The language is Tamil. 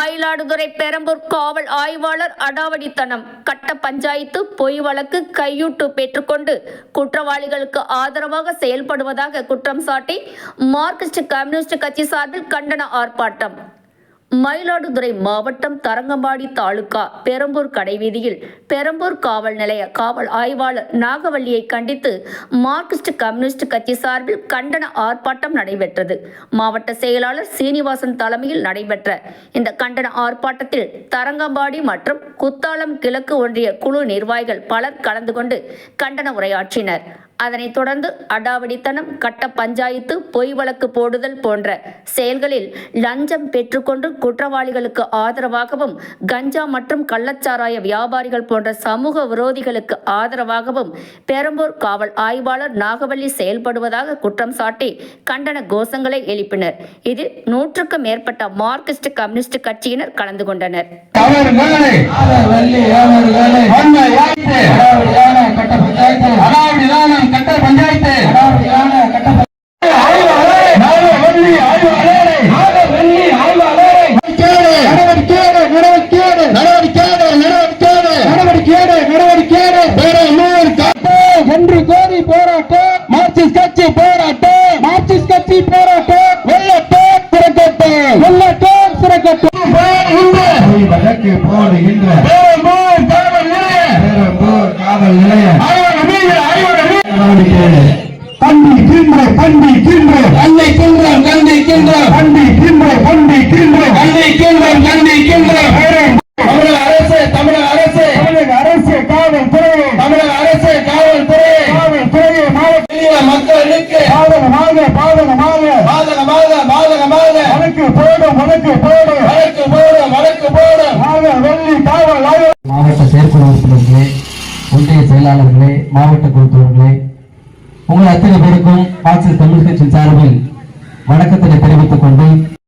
மயிலாடுதுறை பெரம்பூர் காவல் ஆய்வாளர் அடாவடித்தனம். கட்ட பஞ்சாயத்து பொய் வழக்கு கையூட்டு பெற்றுக்கொண்டு குற்றவாளிகளுக்கு ஆதரவாக செயல்படுவதாக குற்றம் சாட்டி மார்க்சிஸ்ட் கம்யூனிஸ்ட் கட்சி சார்பில் கண்டன ஆர்ப்பாட்டம். மயிலாடுதுறை மாவட்டம் தரங்கம்பாடி தாலுகா பெரம்பூர் கடைவீதியில் பெரம்பூர் காவல் நிலைய காவல் ஆய்வாளர் நாகவல்லியை கண்டித்து மார்க்சிஸ்ட் கம்யூனிஸ்ட் கட்சி சார்பில் கண்டன ஆர்ப்பாட்டம் நடைபெற்றது. மாவட்ட செயலாளர் சீனிவாசன் தலைமையில் நடைபெற்ற இந்த கண்டன ஆர்ப்பாட்டத்தில் தரங்கம்பாடி மற்றும் குத்தாலம் கிழக்கு ஒன்றிய குழு நிர்வாகிகள் பலர் கலந்து கொண்டு கண்டன உரையாற்றினர். அதனைத் தொடர்ந்து அடாவடித்தனம் கட்ட பஞ்சாயத்து பொய் வழக்கு போடுதல் போன்ற செயல்களில் லஞ்சம் பெற்றுக்கொண்டு குற்றவாளிகளுக்கு ஆதரவாகவும் கஞ்சா மற்றும் கள்ளச்சாராய வியாபாரிகள் போன்ற சமூக விரோதிகளுக்கு ஆதரவாகவும் பெரம்பூர் காவல் ஆய்வாளர் நாகவல்லி செயல்படுவதாக குற்றம் சாட்டி கண்டன கோஷங்களை எழுப்பினர். இதில் நூற்றுக்கும் மேற்பட்ட மார்க்சிஸ்ட் கம்யூனிஸ்ட் கட்சியினர் கலந்து கொண்டனர். பொய் வழக்கு போடுகின்ற பெரம்பூர் காவல் நிலைய. பெரம்பூர் காவல் நிலைய. பண்டி கின்ற பண்டி கின்ற கண்ணை கின்ற கண்ணை கின்ற பண்டி கின்ற பண்டி கின்ற கண்ணை கின்ற கண்ணை கின்ற தமிழக அரசு தமிழக அரசு. தமிழக அரசு காவல்துறை. தமிழக அரசு காவல்துறை. காவல்துறையை மாவட்ட எளிய மக்களுக்கு. பாதகமாக பாதகமாக. பாதகமாக பாதகமாக. வழக்கு போடும் வழக்கு போடும் வழக்கு போடும் வழக்கு போடும் ஆக வெள்ளி காவல் ஆய்வு மாவட்ட செயற்குழு ஒன்றிய செயலாளர்களே மாவட்ட குழுத்தவர்களே உங்கள் அத்தனை பேருக்கும் மார்க்சிஸ்ட் கம்யூனிஸ்ட் கட்சியின் சார்பில் வணக்கத்தினை தெரிவித்துக் கொண்டு